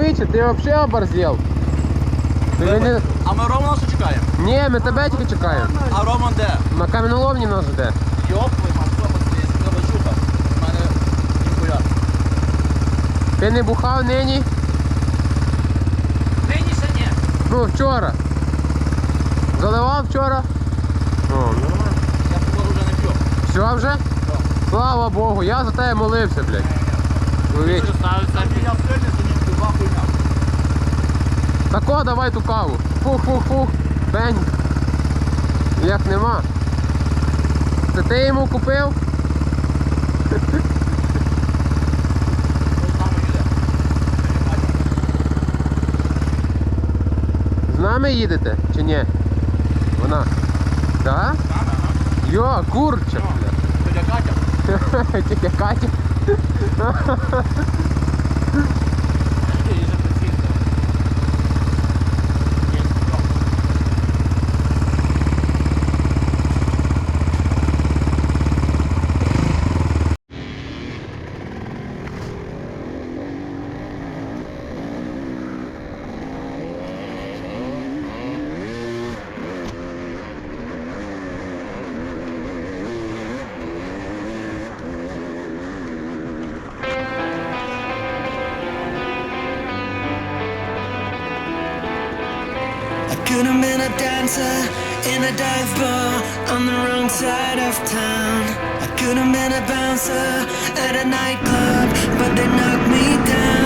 Вічі, ти взагалі оборзів. Не... А ми Рома нашу чекаємо? Ні, ми тебе тільки чекаємо. А Роман де? На кам'яноловні нас жде. Йоп, твою мамку, це кабачуха. У. Ти не бухав нині? Нині ще ні. Ну, вчора. Заливав вчора? О. Ну. Я походу вже не п'ю. Все вже? Так. Слава Богу, я за тебе молився, блядь. Е, е, е. Чоловіче. Я два хуйня. Тако, давай ту каву. Фух-фух-фух. Бень. Як нема. Це ти йому купив? З нами їдете чи ні? Вона. Так? Йо, курча. Тетя Катя. Тетя Катя. dancer in a dive bar on the wrong side of town. I could have been a bouncer at a nightclub, but they knocked me down.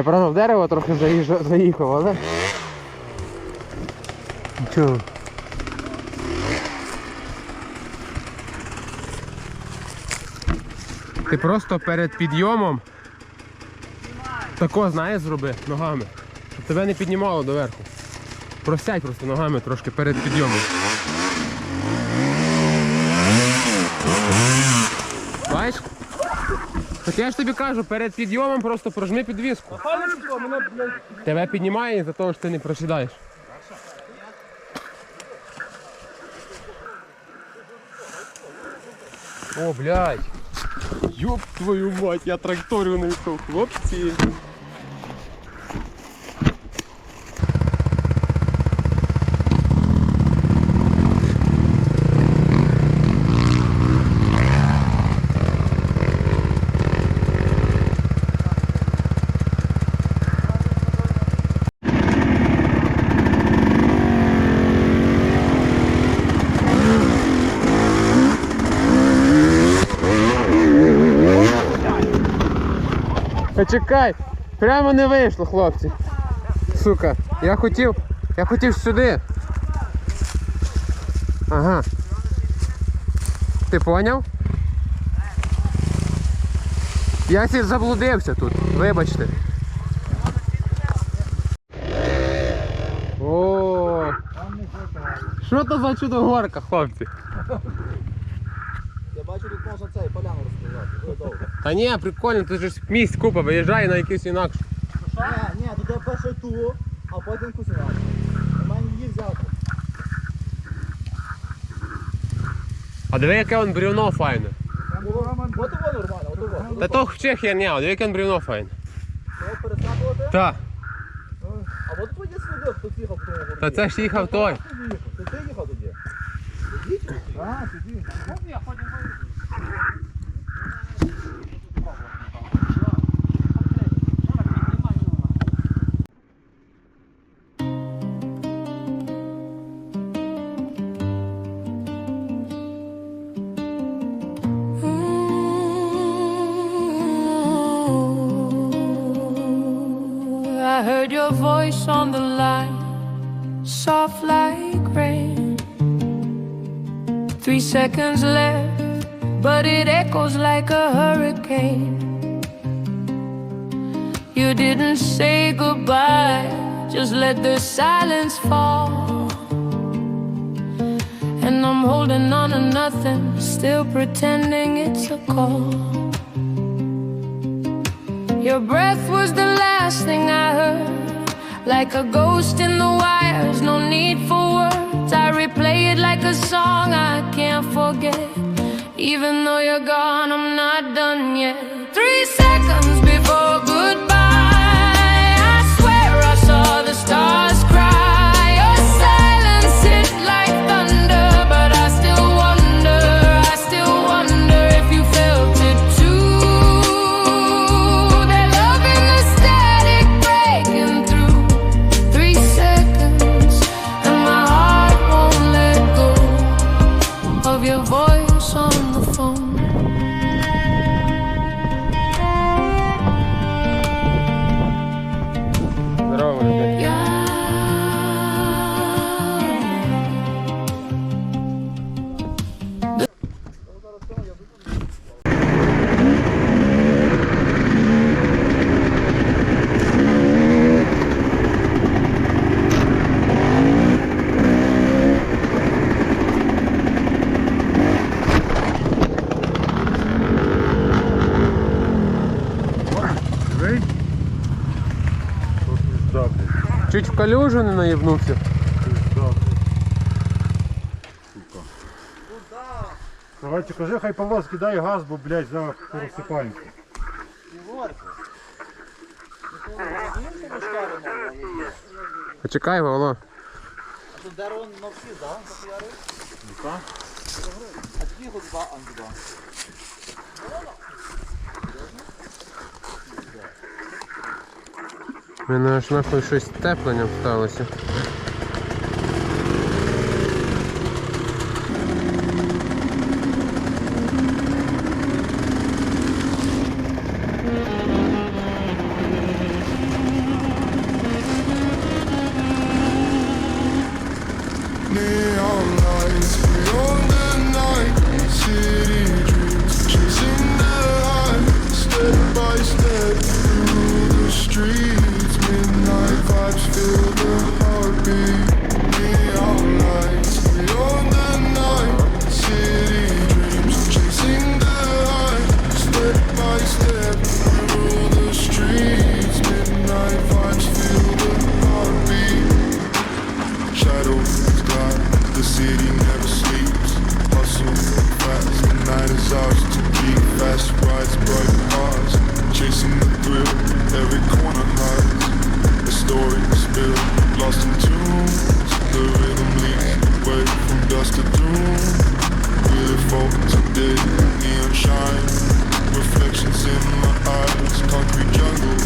Я правда в дерево трохи заїжджав, заїхав, але... Нічого. Ти просто перед підйомом тако, знаєш, зроби ногами. Щоб тебе не піднімало доверху. Просядь просто ногами трошки перед підйомом. Так я ж тобі кажу, перед підйомом просто прожми підвіску. Тебе піднімає за того, що ти не просідаєш. О, блядь. Ёб твою мать, я тракторю знайшов, хлопці. Почекай, прямо не вийшло, хлопці. Сука, я хотів. Я хотів сюди. Ага. Ти поняв? Я сі заблудився тут, вибачте. О, що то за чудо горка, хлопці? Бачу, тут можна цей поляну розповідати. Та ні, прикольно, тут же ж місць купа, виїжджай на якийсь інакше. Ні, ні, тут я перше ту, а потім кусинати. У мене її взяти. А диви, яке он бревно файне. От воно нормально, от воно. Та то ще херня, диви, яке он бревно файне. Треба перескакувати. Та, А от твої сліди, хто їхав в та це ж їхав той. On the line, soft like rain. Three seconds left, but it echoes like a hurricane. You didn't say goodbye, just let the silence fall. And I'm holding on to nothing, still pretending it's a call. Your breath was the last thing I heard. Like a ghost in the wires, no need for words. I replay it like a song I can't forget. Even though you're gone, I'm not done yet. Three seconds before goodbye, your voice Чуть в калюжу не наїбнувся. Давайте кажи, хай Павло скидає газ, бо, блядь, зараз пересипаємося. Почекай, Вало. А тут дерево на всі, да? Захуярив? Так. А тоді його два, а Мене аж нахуй щось теплення сталося. face the thrill, Every corner hides a story spilled, lost in tunes. The rhythm leaks away from dust to doom. Really folk today, neon shine. Reflections in my eyes, concrete jungle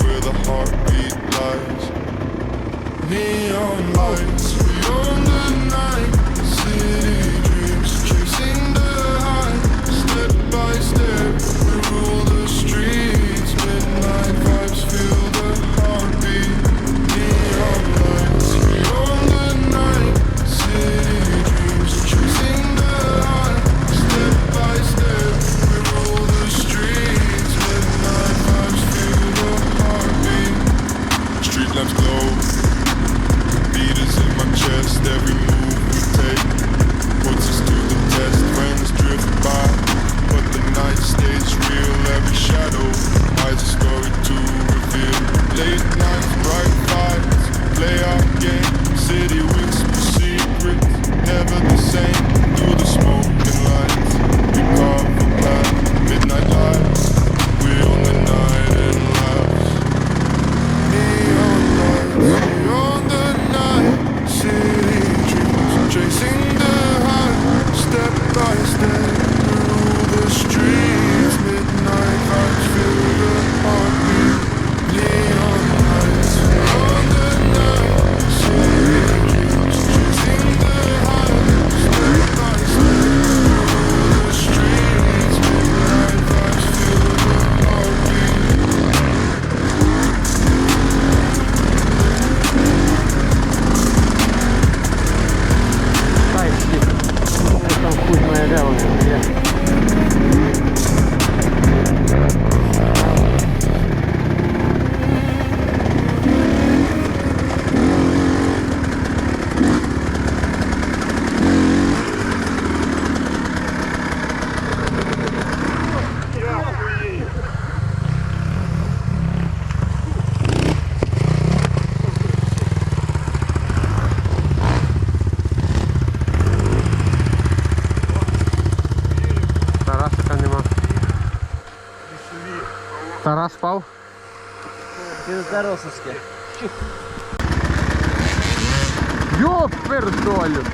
where the heartbeat lies. Neon lights, beyond the night. City dreams, chasing the high, step by step. Таросовське. Йоп, пердолю!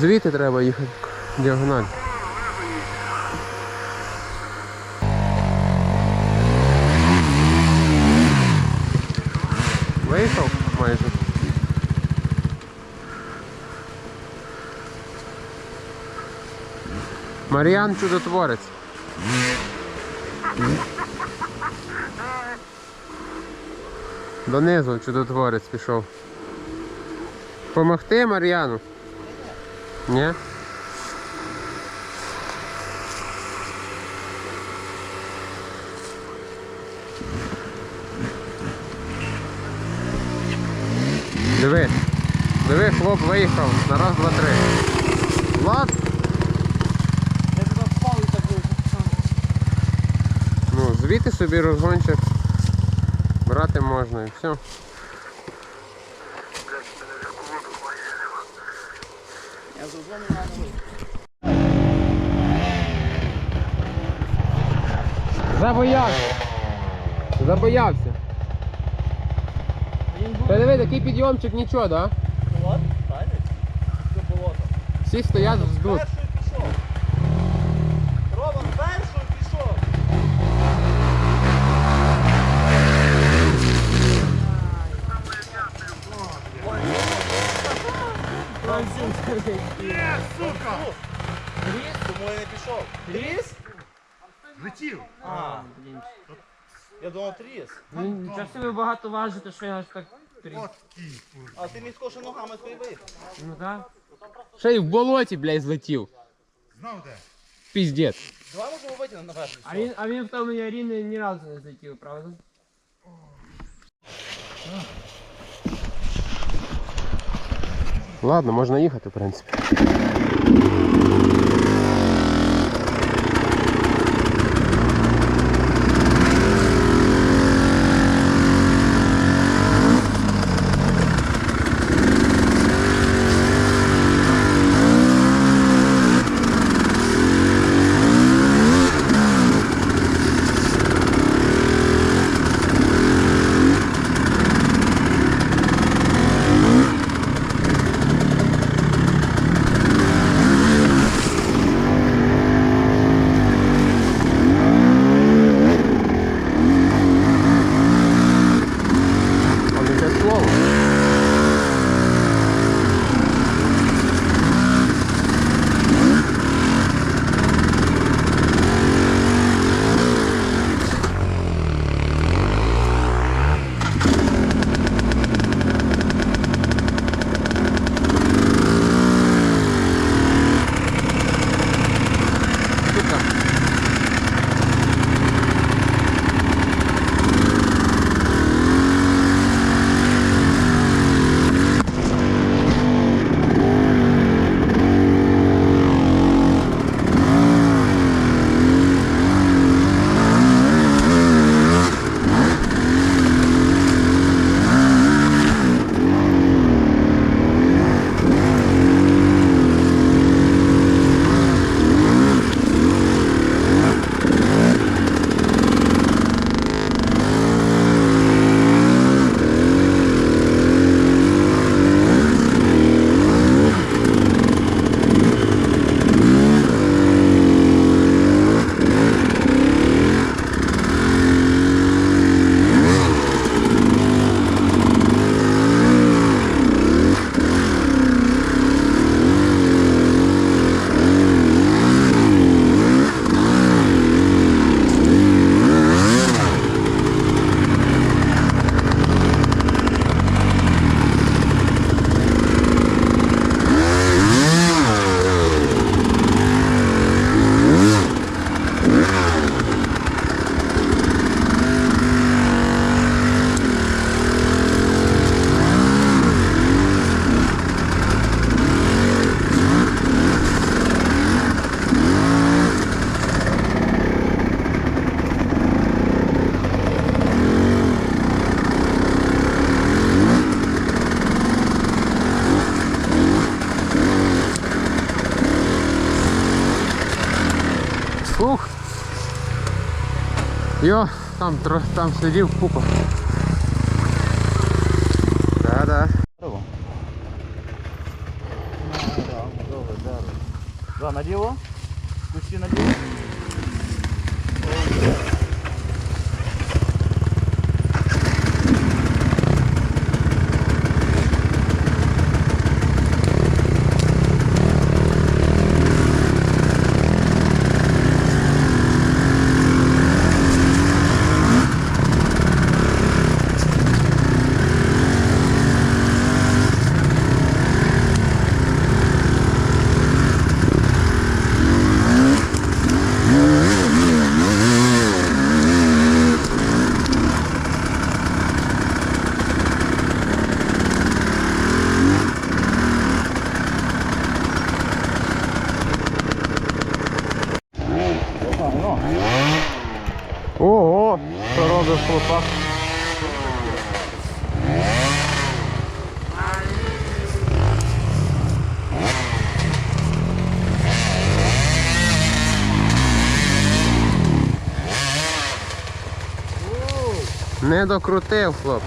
Звідти треба їхати. Діагональ. Виїхав майже. Маріан чудотворець. Донизу чудотворець пішов. Помогти Мар'яну? Ні? Диви. Диви, хлоп виїхав на раз, два, три. Влад? Я туди впав і так. Ну, звідти собі розгончик. Брати можна і все. Я задзвонив на новий. Забоявся. Забоявся. Та диви, такий підйомчик нічого, да? Болото? Всі стоять ждуть. Є, сука! Тріс? Тому я не пішов. Тріс? Летів. А, я думав тріс. Нічого собі багато важите, що я аж так. От кій. А ти міг скоше ногами твої виїхав. Ну так. Ще й в болоті, блядь, злетів. Знав де. Піздець. Давай можемо витягнути наверх. А він, а він в тому аріни ні разу не злетів, правда? Ладно, можна їхати, в принципі. Фух. Йо, там, тро- там слідів купа. Да-да. Да, наліво. Не докрутив, хлоп.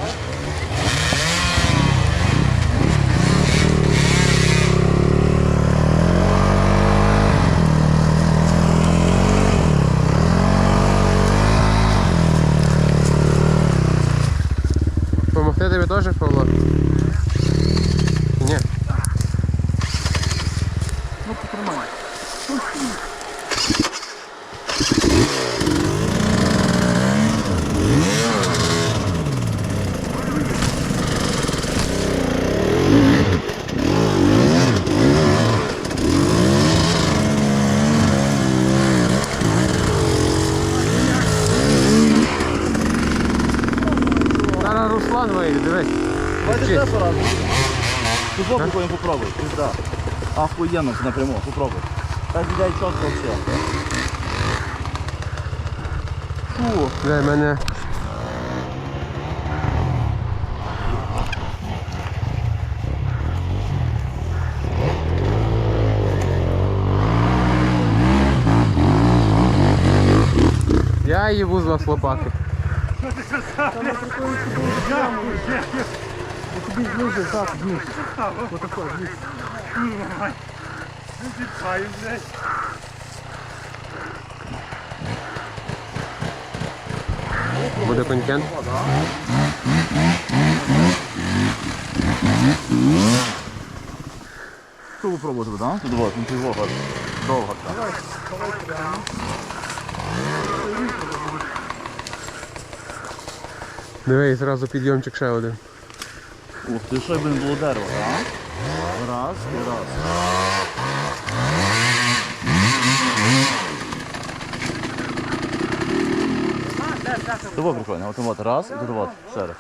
Помогти тобі теж, Павло? Ні. Ну, потримай. Навчись. Ще пора. Тут вот прикольно попробуй. Пизда. Охуенно напряму, попробуй. Так блядь, чітко вообще. Фу. Дай мене. Я їбу з вас лопати. Хай, блядь. Буде контент. Що попробувати, да? Тут вот, ну ти довго. Довго так. Дивись, зразу підйомчик ще один. Ух ти, що блин було дерево, а? Раз і раз. Тобо прикольно, от вот раз і тут вот, ще раз.